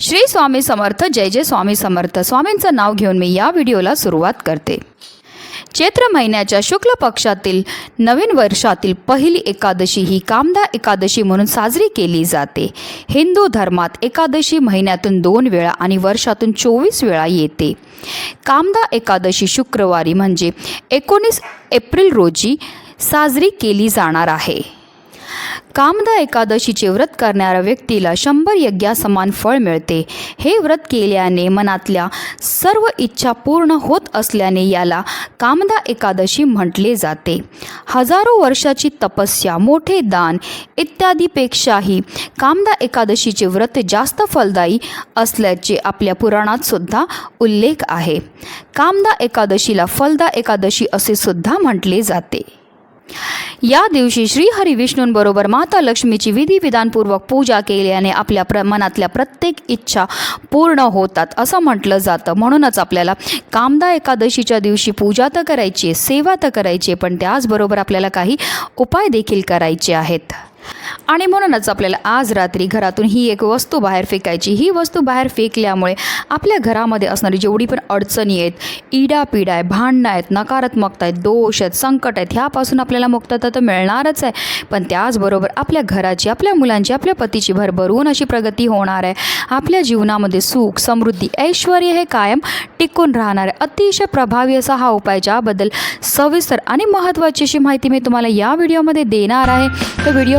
श्री स्वामी समर्थ जय जय स्वामी समर्थ. स्वामींचं नाव घेऊन मी या व्हिडिओला सुरुवात करते. चैत्र महिन्याच्या शुक्ल पक्षातील नवीन वर्षातील पहिली एकादशी ही कामदा एकादशी म्हणून साजरी केली जाते. हिंदू धर्मात एकादशी महिन्यातून दोन वेळा आणि वर्षातून चोवीस वेळा येते. कामदा एकादशी शुक्रवारी म्हणजे एकोणीस एप्रिल रोजी साजरी केली जाणार आहे. कामदा एकादशीचे व्रत करणाऱ्या व्यक्तीला शंभर यज्ञासमान फळ मिळते. हे व्रत केल्याने मनातल्या सर्व इच्छा पूर्ण होत असल्याने याला कामदा एकादशी म्हटले जाते. हजारो वर्षाची तपस्या मोठे दान इत्यादीपेक्षाही कामदा एकादशीचे व्रत जास्त फलदायी असल्याचे आपल्या पुराणात सुद्धा उल्लेख आहे. कामदा एकादशीला फलदा एकादशी असे सुद्धा म्हटले जाते. या दिवशी श्रीहरी विष्णूंबरोबर माता लक्ष्मीची विधिविधानपूर्वक पूजा केल्याने आपल्या प्र मनातल्या प्रत्येक इच्छा पूर्ण होतात असं म्हटलं जातं. म्हणूनच आपल्याला कामदा एकादशीच्या दिवशी पूजा तर करायची आहे सेवा तर करायची आहे पण त्याचबरोबर आपल्याला काही उपाय देखील करायचे आहेत. आणि म्हणूनच आपल्याला आज रात्री घरातून ही एक वस्तू बाहेर फेकायची ही वस्तू बाहेर फेकल्यामुळे आपल्या घरामध्ये असणारी जेवढी पण अडचणी आहेत इडापिडा आहे भांडणं आहेत नकारात्मकता आहेत दोष आहेत संकट आहेत ह्यापासून आपल्याला मुक्तता तर मिळणारच आहे. पण त्याचबरोबर आपल्या घराची आपल्या मुलांची आपल्या पतीची भरभरून अशी प्रगती होणार आहे. आपल्या जीवनामध्ये सुख समृद्धी ऐश्वर हे कायम टिकून राहणार आहे. अतिशय प्रभावी असा हा उपाय ज्याबद्दल सविस्तर आणि महत्त्वाची अशी माहिती मी तुम्हाला या व्हिडिओमध्ये देणार आहे. तर व्हिडिओ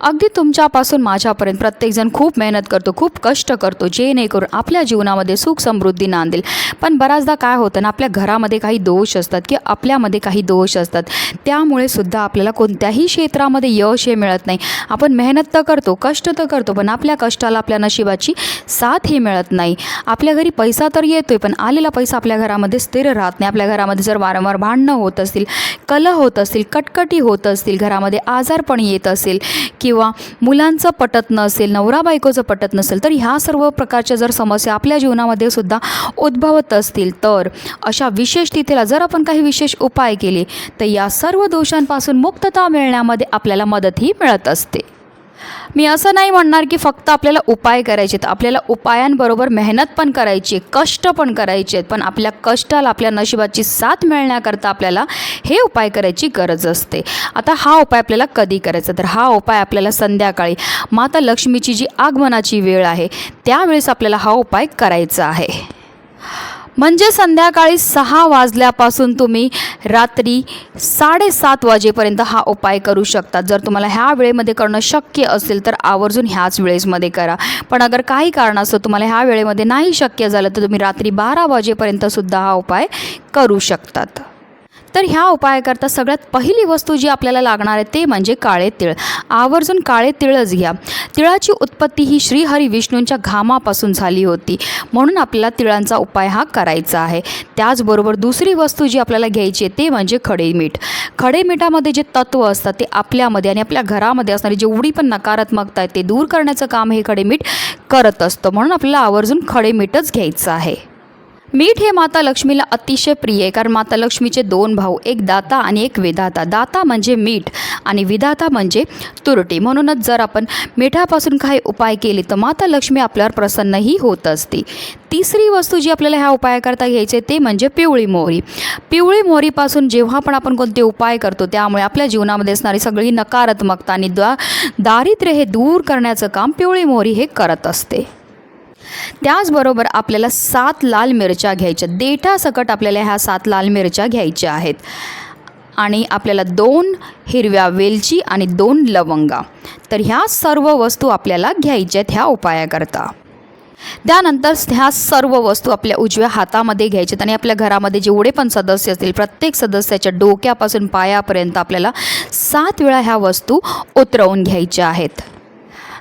अगदी तुमच्यापासून माझ्यापर्यंत प्रत्येकजण खूप मेहनत करतो खूप कष्ट करतो जेणेकरून आपल्या जीवनामध्ये सुख समृद्धी नांदेल. पण बऱ्याचदा काय होतं ना आपल्या घरामध्ये काही दोष असतात की आपल्यामध्ये काही दोष असतात. त्यामुळे सुद्धा आपल्याला कोणत्याही क्षेत्रामध्ये यश हे मिळत नाही. आपण मेहनत तर करतो कष्ट तर करतो पण आपल्या कष्टाला आपल्या नशिबाची साथ ही मिळत नाही. आपल्या घरी पैसा तर येतोय पण आलेला पैसा आपल्या घरामध्ये स्थिर राहत नाही. आपल्या घरामध्ये जर वारंवार भांडणं होत असतील कलह होत असतील कटकटी होत असतील घरामध्ये आजारपण येत असेल किंवा मुलांचं पटत नसेल नवरा बायकोचं पटत नसेल तर ह्या सर्व प्रकारच्या जर समस्या आपल्या जीवनामध्ये सुद्धा उद्भवत असतील तर अशा विशेष तिथेला जर आपण काही विशेष उपाय केले तर या सर्व दोषांपासून मुक्तता मिळण्यामध्ये आपल्याला मदतही मिळत असते. मी असं नाही म्हणणार की फक्त आपल्याला उपाय करायचे आहेत आपल्याला उपायांबरोबर मेहनत पण करायची आहे कष्ट पण करायचे आहेत. पण आपल्या कष्टाला आपल्या नशिबाची साथ मिळण्याकरता आपल्याला हे उपाय करायची गरज असते. आता हा उपाय आपल्याला कधी करायचा? तर हा उपाय आपल्याला संध्याकाळी माता लक्ष्मीची जी आगमनाची वेळ आहे त्यावेळेस आपल्याला हा उपाय करायचा आहे. म्हणजे संध्याकाळी सहा वाजल्यापासून तुम्ही रात्री साडेसात वाजेपर्यंत हा उपाय करू शकता. जर तुम्हाला ह्या वेळेमध्ये करणं शक्य असेल तर आवर्जून ह्याच वेळेसमध्ये करा. पण अगर काही कारणास्तव तुम्हाला ह्या वेळेमध्ये नाही शक्य झालं तर तुम्ही रात्री बारा वाजेपर्यंतसुद्धा हा उपाय करू शकतात. तर ह्या उपायाकरता सगळ्यात पहिली वस्तू जी आपल्याला लागणार आहे ते म्हणजे काळे तिळ. आवर्जून काळे तिळच घ्या. तिळाची उत्पत्ती ही श्रीहरी विष्णूंच्या घामापासून झाली होती. म्हणून आपल्याला तिळांचा उपाय हा करायचा आहे. त्याचबरोबर दुसरी वस्तू जी आपल्याला घ्यायची आहे ते म्हणजे खडे मीठ. खडे मिठामध्ये जे तत्त्व असतात ते आपल्यामध्ये आणि आपल्या घरामध्ये असणारी जेवढी पण नकारात्मकता आहे ते दूर करण्याचं काम हे खडे मीठ करत असतं. म्हणून आपल्याला आवर्जून खडे मीठच घ्यायचं आहे. मीठ हे माता लक्ष्मीला अतिशय प्रिय आहे कारण माता लक्ष्मीचे दोन भाऊ एक दाता आणि एक विधाता. दाता म्हणजे मीठ आणि विधाता म्हणजे तुरटी. म्हणूनच जर आपण मिठापासून काही उपाय केले तर माता लक्ष्मी आपल्यावर प्रसन्नही होत असते. तिसरी वस्तू जी आपल्याला ह्या उपायाकरता घ्यायची ते म्हणजे पिवळी मोहरी. पिवळी मोहरीपासून जेव्हा पण आपण कोणते उपाय करतो त्यामुळे आपल्या जीवनामध्ये असणारी सगळी नकारात्मकता आणि द्वा दारिद्र्य हे दूर करण्याचं काम पिवळी मोहरी हे करत असते. त्याचबरोबर आपल्याला सात लाल मिरच्या घ्यायच्या. देठासकट आपल्याला ह्या सात लाल मिरच्या घ्यायच्या आहेत. आणि आपल्याला दोन हिरव्या वेलची आणि दोन लवंगा. तर ह्या सर्व वस्तू आपल्याला घ्यायच्या आहेत ह्या उपायाकरता. त्यानंतर ह्या सर्व वस्तू आपल्या उजव्या हातामध्ये घ्यायच्यात आणि आपल्या घरामध्ये जेवढे पण सदस्य असतील प्रत्येक सदस्याच्या डोक्यापासून पायापर्यंत आपल्याला सात वेळा ह्या वस्तू उतरवून घ्यायच्या आहेत.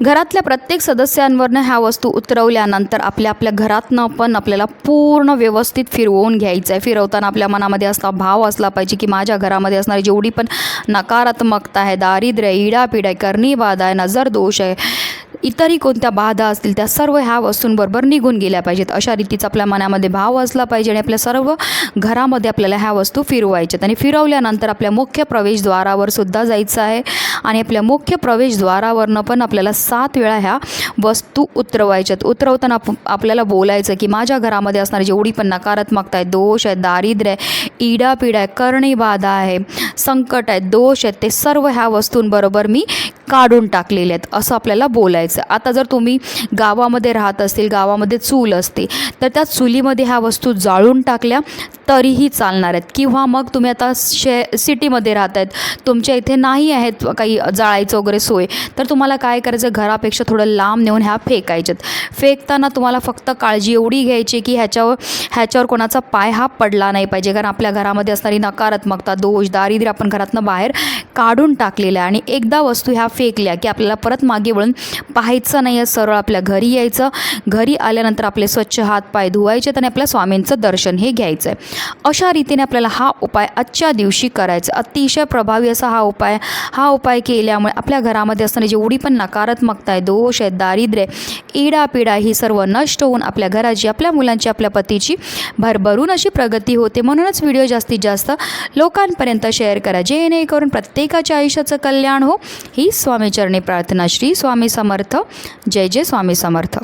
घरातल्या प्रत्येक सदस्यांवरनं ह्या वस्तू उतरवल्यानंतर आपल्या आपल्या घरातनं पण आपल्याला पूर्ण व्यवस्थित फिरवून घ्यायचं आहे फिरवताना आपल्या मनामध्ये असला भाव असला पाहिजे की माझ्या घरामध्ये असणारी जेवढी पण नकारात्मकता आहे दारिद्र्य आहे इडापिड आहे करणीबाद आहे नजर दोष आहे इतरही कोणत्या बाधा असतील त्या सर्व ह्या वस्तूंबरोबर निघून गेल्या पाहिजेत. अशा रीतीचा आपल्या मनामध्ये भाव असला पाहिजे आणि आपल्या सर्व घरामध्ये आपल्याला ह्या वस्तू फिरवायच्यात. आणि फिरवल्यानंतर आपल्या मुख्य प्रवेशद्वारावर सुद्धा जायचं आहे. आणि आपल्या मुख्य प्रवेशद्वारावरनं पण आपल्याला सात वेळा ह्या वस्तू उतरवायच्यात. उतरवताना आप आपल्याला बोलायचं की माझ्या घरामध्ये असणारी जेवढी पण नकारात्मकता आहे दोष आहे दारिद्र्य आहे इडापिडा आहे करणी बाधा आहे संकट आहे दोष आहेत ते सर्व ह्या वस्तूंबरोबर मी काढून टाकलेले आहेत असं आपल्याला बोलायचं. आता जर तुम्ही गावामध्ये राहत असतील गावामध्ये चूल असते तर त्या चुलीमध्ये ह्या वस्तू जाळून टाकल्या तरीही चालणार आहेत. किंवा मग तुम्ही आता शे सिटीमध्ये राहत आहेत तुमच्या इथे नाही आहेत काही जाळायचं वगैरे सोय तर तुम्हाला काय करायचं? घरापेक्षा थोडं लांब नेऊन ह्या फेकायच्यात. फेकताना तुम्हाला फक्त काळजी एवढी घ्यायची की ह्याच्यावर ह्याच्यावर कोणाचा पाय हा पडला नाही पाहिजे. कारण आपल्या घरामध्ये असणारी नकारात्मकता दोष दारिद्र्य आपण घरातनं बाहेर काढून टाकलेलं आहे. आणि एकदा वस्तू ह्या फेकल्या की आपल्याला परत मागे वळून पाहायचं नाही आहे. सरळ आपल्या घरी यायचं. घरी आल्यानंतर आपले स्वच्छ हात पाय धुवायचे आणि आपल्या स्वामींचं दर्शन हे घ्यायचं आहे. अशा रीतीने आपल्याला हा उपाय आजच्या दिवशी करायचा अतिशय प्रभावी असा हा उपाय हा उपाय केल्यामुळे आपल्या घरामध्ये असणारी जेवढी पण नकारात्मकता आहे दोष आहे दारिद्र्य आहे इडापिडा ही सर्व नष्ट होऊन आपल्या घराची आपल्या मुलांची आपल्या पतीची भरभरून अशी प्रगती होते. म्हणूनच व्हिडिओ जास्तीत जास्त लोकांपर्यंत शेअर करा. जेणेकरून प्रत्येकाच्या आयुष्याचं कल्याण हो. ही स्वामीचरणी प्रार्थना श्री स्वामी समर्थ. जय जय स्वामी समर्थ.